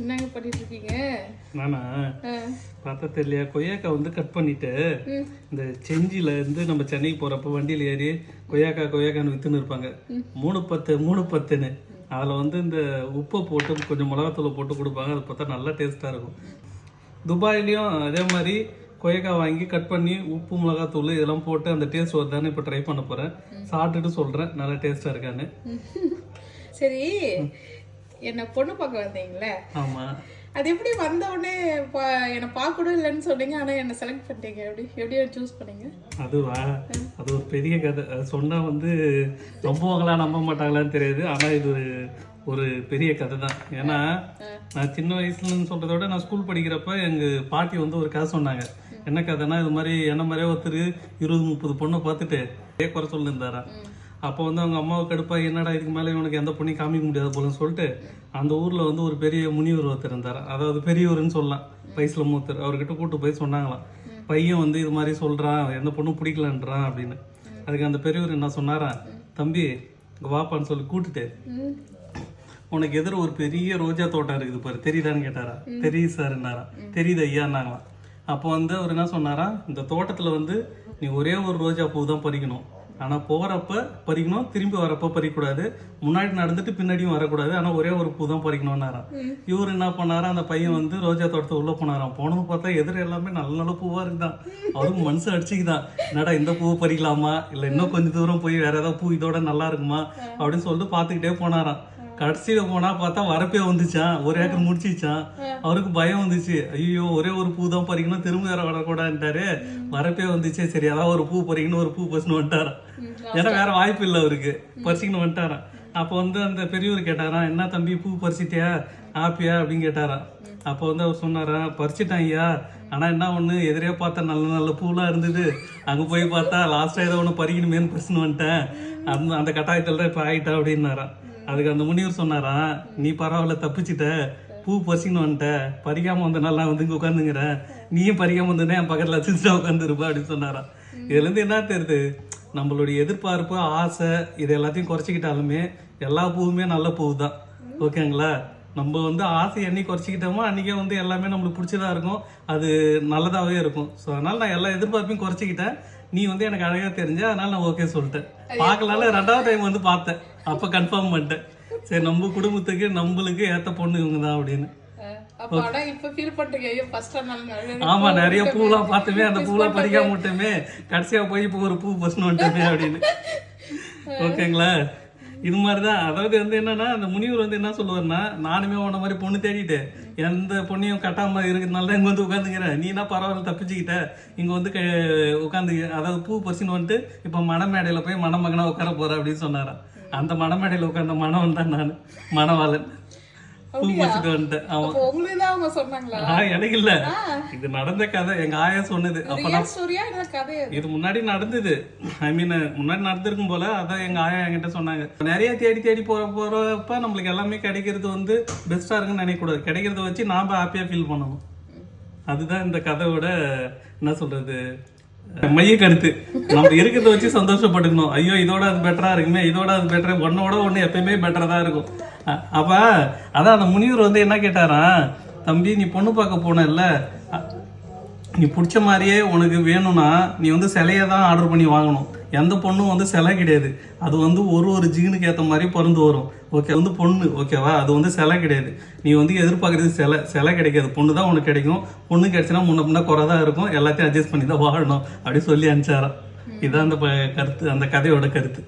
என்னங்க பண்ணிட்டு இருக்கீங்க நானா பார்த்தா தெரியலையா? கொய்யாக்கா வந்து கட் பண்ணிட்டு இந்த செஞ்சில இருந்து நம்ம சென்னைக்கு போறப்ப வண்டியில் ஏறி கொய்யாக்கா கொய்யாக்கான்னு வித்துன்னு இருப்பாங்க. மூணு பத்து மூணு பத்துன்னு. அதில் வந்து இந்த உப்பை போட்டு கொஞ்சம் மிளகாத்தூளை போட்டு கொடுப்பாங்க. அது பார்த்தா நல்லா டேஸ்ட்டாக இருக்கும். துபாயிலையும் அதே மாதிரி கொய்யாக்கா வாங்கி கட் பண்ணி உப்பு மிளகாத்தூள் இதெல்லாம் போட்டு அந்த டேஸ்ட் வருதான்னு இப்போ ட்ரை பண்ண போகிறேன் சாப்பிட்டுட்டு சொல்கிறேன் நல்லா டேஸ்ட்டாக இருக்கான்னு. சரி. என்ன பொண்ணு பார்க்க வந்தீங்களே? ஆமாம் அது எப்படி வந்த உடனே என்னை பார்க்க கூட இல்லைன்னு சொன்னீங்க ஆனால் என்னை செலக்ட் பண்ணிட்டீங்க. எப்படி எப்படி சூஸ் பண்ணீங்க? அதுவா? அது ஒரு பெரிய கதை. அது சொன்னா வந்து நம்புவாங்களா நம்ப மாட்டாங்களான்னு தெரியாது ஆனா இது ஒரு ஒரு பெரிய கதை தான் ஏன்னா நான் சின்ன வயசுலன்னு சொல்றத விட நான் ஸ்கூல் படிக்கிறப்ப எங்க பாட்டி வந்து ஒரு கதை சொன்னாங்க. என்ன கதைனா இது மாதிரி என்ன மாதிரியே ஒருத்தர் இருபது முப்பது பொண்ணை பார்த்துட்டு அதே குறை சொல்லியிருந்தாராம் அப்போ வந்து அவங்க அம்மாவை கடுப்பாக என்னடா இதுக்கு மேலே இவனுக்கு எந்த பொண்ணையும் காமிக்க முடியாது போலன்னு சொல்லிட்டு அந்த ஊரில் வந்து ஒரு பெரிய முனிவர் ஒருத்தர் இருந்தார். அதாவது பெரியவர்னு சொல்லலாம். வயசில் மூத்தர் அவர்கிட்ட கூட்டு போய் சொன்னாங்களாம். பையன் வந்து இது மாதிரி சொல்கிறான் எந்த பொண்ணும் பிடிக்கலன்றான் அப்படின்னு. அதுக்கு அந்த பெரியவர் என்ன சொன்னாரா தம்பி வாப்பான்னு சொல்லி கூட்டுட்டு உனக்கு எதிர ஒரு பெரிய ரோஜா தோட்டம் இருக்குது பாரு. தெரியுதான்னு கேட்டாரா? தெரியுது சார்னாரா தெரியுது ஐயான்னாங்களாம். அப்போ வந்து அவர் என்ன சொன்னாரா இந்த தோட்டத்தில் வந்து நீ ஒரே ஒரு ரோஜா பூ தான் பறிக்கணும். ஆனா போறப்ப பறிக்கணும் திரும்பி வரப்ப பறிக்கக்கூடாது. முன்னாடி நடந்துட்டு பின்னாடியும் வரக்கூடாது. ஆனா ஒரே ஒரு பூ தான் பறிக்கணும்னாராம். இவர் என்ன பண்ணாரா அந்த பையன் வந்து ரோஜா தோட்டத்தை உள்ள போனாராம். போனது பார்த்தா எதிர எல்லாமே நல்ல நல்ல பூவா இருக்குதான் அவருக்கு மனசு அடிச்சுக்குதான். என்னடா இந்த பூவை பறிக்கலாமா? இல்ல இன்னும் கொஞ்சம் தூரம் போய் வேற ஏதாவது பூ இதோட நல்லா இருக்குமா? அப்படின்னு சொல்லிட்டு பார்த்துக்கிட்டே போனாராம். கடைசியில போனா பார்த்தா வரப்பே வந்துச்சான் ஒரு ஏக்கர் முடிச்சிச்சான் அவருக்கு பயம் வந்துச்சு. ஐயோ ஒரே ஒரு பூ தான் பறிக்கணும் திரும்ப வேற வரக்கூடாதுன்ட்டாரு. வரப்பே வந்துச்சு சரி அதான் ஒரு பூ பறிக்கணும் ஒரு பூ பறிச்சுன்னு வந்துட்டாராம் ஏன்னா வேற வாய்ப்பு இல்லை அவருக்கு. பறிச்சுக்கணும் வந்துட்டாராம் அப்போ வந்து அந்த பெரியவர் கேட்டாராம் என்ன தம்பி பூ பறிச்சிட்டியா? ஹாப்பியா அப்படின்னு கேட்டாராம் அப்போ வந்து அவர் சொன்னாரா பறிச்சிட்டான் ஐயா. ஆனா என்ன ஒண்ணு எதிரே பார்த்தா நல்ல நல்ல பூலாம் இருந்தது. அங்க போய் பார்த்தா லாஸ்டா ஏதோ ஒண்ணு பறிக்கணுமேனு பறிச்சுன்னு வந்துட்டேன். அந்த அந்த கட்டாயத்துல தான் இப்ப ஆயிட்டா அப்படின்னாராம் அதுக்கு அந்த முனிவர் சொன்னாராம் நீ பரவாயில்ல தப்பிச்சிட்ட. பூ பசின்னு வந்துட்ட. பறிக்காம வந்தனால நான் வந்து இங்க உட்காந்துங்கிறேன் நீயும் பறிக்காம வந்தனே என் பக்கத்துல வச்சுட்டு உட்காந்துருப்பா அப்படின்னு சொன்னாராம் இதுல இருந்து என்ன தெரியுது? நம்மளுடைய எதிர்பார்ப்பு ஆசை இது எல்லாத்தையும் குறைச்சிக்கிட்டாலுமே எல்லா பூவுமே நல்ல பூ தான் ஓகேங்களா? நம்ம வந்து ஆசை என்னைக்கு குறைச்சிக்கிட்டோமோ அன்றைக்கே வந்து எல்லாமே நம்மளுக்கு பிடிச்சதாக இருக்கும். அது நல்லதாகவே இருக்கும். ஸோ அதனால் நான் எல்லா எதிர்பார்ப்பையும் குறைச்சிக்கிட்டேன். நீ வந்து எனக்கு அழகாக தெரிஞ்ச அதனால நான் ஓகே சொல்லிட்டேன். பார்க்கலாம்ல ரெண்டாவது டைம் வந்து பார்த்தேன். அப்போ கன்ஃபார்ம் பண்ணிட்டேன். சரி நம்ம குடும்பத்துக்கு நம்மளுக்கு ஏற்ற பொண்ணு இவங்க தான் அப்படின்னு ஆமா நிறைய பூலாம் பார்த்துமே. அந்த பூலாம் பறிக்காம விட்டோமே. கடைசியா போய் இப்போ ஒரு பூ பஸ்னு வந்துட்டோமே அப்படின்னு. ஓகேங்களா இது மாதிரி தான் அதாவது வந்து என்னன்னா அந்த முனிவர் வந்து என்ன சொல்லுவாருன்னா நானுமே உன மாதிரி பொண்ணு தேடிட்டு எந்த பொண்ணையும் கட்டாம இருக்கிறதுனால தான் இங்கே வந்து உட்காந்துக்கிறேன் நீனா பரவாயில்ல தப்பிச்சுக்கிட்ட. இங்கே வந்து க- உட்காந்து அதாவது பூ பறிச்சுன்னு வந்துட்டு இப்போ மணமேடையில் போய் மணமகனாக உட்கார போற அப்படின்னு சொன்னாரான் அந்த மணமேடையில் உட்காந்த மணவன் தான் நான். மணவாளன். பூ பறிச்சுட்டு வந்துட்டேன். எனக்கு இல்ல. இது நடந்த கதை. எங்க ஆயா சொன்னது. அப்ப இது முன்னாடி நடந்தது. ஐ மீன் முன்னாடி நடந்திருக்கும் போல அதான் எங்க ஆயா என்கிட்ட சொன்னாங்க. நிறைய தேடி தேடி போற போறப்ப நம்மளுக்கு எல்லாமே கிடைக்கிறது வந்து பெஸ்டா இருக்குன்னு நினைக்கக்கூடாது. கிடைக்கிறத வச்சு நாம ஹாப்பியா ஃபீல் பண்ணணும். அதுதான் இந்த கதையோட என்ன சொல்றது மைய கருத்து. நம்ம இருக்கிறத வச்சு சந்தோஷப்பட்டுக்கணும். ஐயோ இதோட அது பெட்டரா இருக்குமே இதோட அது பெட்டரா ஒன்னோட ஒண்ணு எப்பயுமே பெட்டரா தான் இருக்கும். அப்ப அதான் அந்த முனிவர் வந்து என்ன கேட்டாராம் தம்பி நீ பொண்ணு பார்க்க போனல்ல அ- நீ பிடிச்ச மாதிரியே உனக்கு வேணும்னா நீ வந்து சிலையை தான் ஆர்டர் பண்ணி வாங்கணும். எந்த பொண்ணும் வந்து சிலை கிடையாது. அது வந்து ஒரு ஒரு ஜீனுக்கு ஏற்ற மாதிரி பிறந்து வரும். ஓகே வந்து பொண்ணு ஓகேவா அது வந்து சிலை கிடையாது. நீ வந்து எதிர்பார்க்கறது சிலை சிலை கிடைக்காது. பொண்ணு தான் உனக்கு கிடைக்கும். பொண்ணு கிடைச்சுன்னா முன்ன பின்ன குறை தான் இருக்கும். எல்லாத்தையும் அட்ஜஸ்ட் பண்ணி தான் வாழணும். அப்படி சொல்லி அனுப்பிச்சாராம். இதுதான் அந்த கருத்து அந்த கதையோட கருத்து.